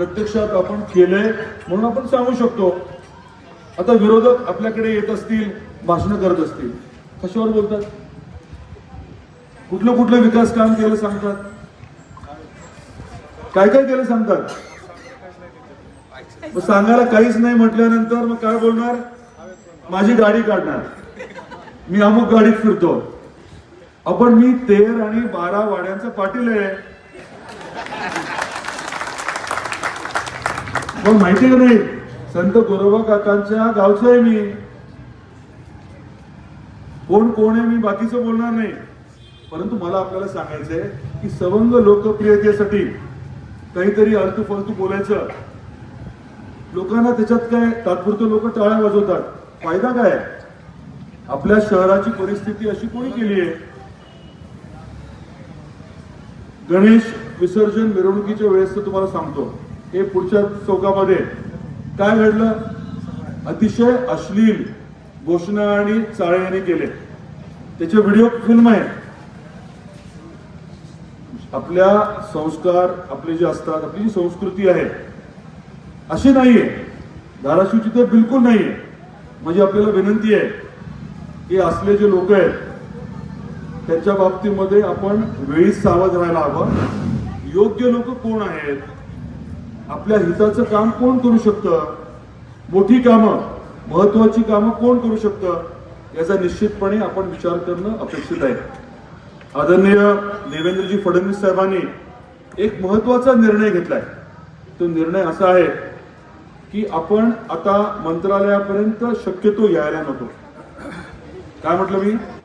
प्रत्यक्षात आपण केलंय म्हणून आपण सांगू शकतो. आता विरोधक आपल्याकडे येत असतील भाषण करत असतील. कशावर बोलतात? कुठलं कुठलं विकास काम केलं सांगतात? काय काय केलं सांगतात? मग सांगायला काहीच नाही म्हटल्यानंतर मग काय बोलणार? माझी गाडी काढणार. मी अमुक गाडीत फिरतो. आपण मी तेर आणि बारा वाड्यांचा पाटील आहे. मग माहिती का नाही? संत गोरोबा काकांच्या गावचं आहे मी. कोण कोण आहे मी बाकीचं बोलणार नाही. परंतु मला आपल्याला सांगायचंय की सवंग लोकप्रियतेसाठी काहीतरी अल्तू फालतू बोलायचं. लोकांना त्याच्यात काय तात्पुरतं लोक टाळ्या वाजवतात. फायदा काय? आपल्या शहराची परिस्थिती अशी कोणी केली आहे? गणेश विसर्जन मिरवणुकीच्या वेळेस तर तुम्हाला सांगतो. हे पुढच्या चौकामध्ये काय घडलं? अतिशय अश्लील घोषणा आणि चाळे यांनी केले. त्याचे व्हिडिओ फिल्म आहे. आपल्या संस्कार आपले जे असतात आपली जी संस्कृती आहे अशी नाहीये. धाराशिवची तर बिलकुल नाहीये. म्हणजे आपल्याला विनंती आहे की असले जे लोक आहेत त्यांच्या बाबतीमध्ये आपण वेळीच सावध राहायला हवं. योग्य लोक कोण आहेत? आपल्या हिताचं काम कोण करू शकतं? मोठी कामं महत्वाची कामं कोण करू शकतं? याचा निश्चितपणे आपण विचार करणं अपेक्षित आहे. आदरणीय देवेंद्रजी फडणवीस साहेबांनी एक महत्त्वाचा निर्णय घेतलाय. तो निर्णय असा आहे की आपण आता मंत्रालयापर्यंत शक्यतो यायला नको. काय म्हटलं मी?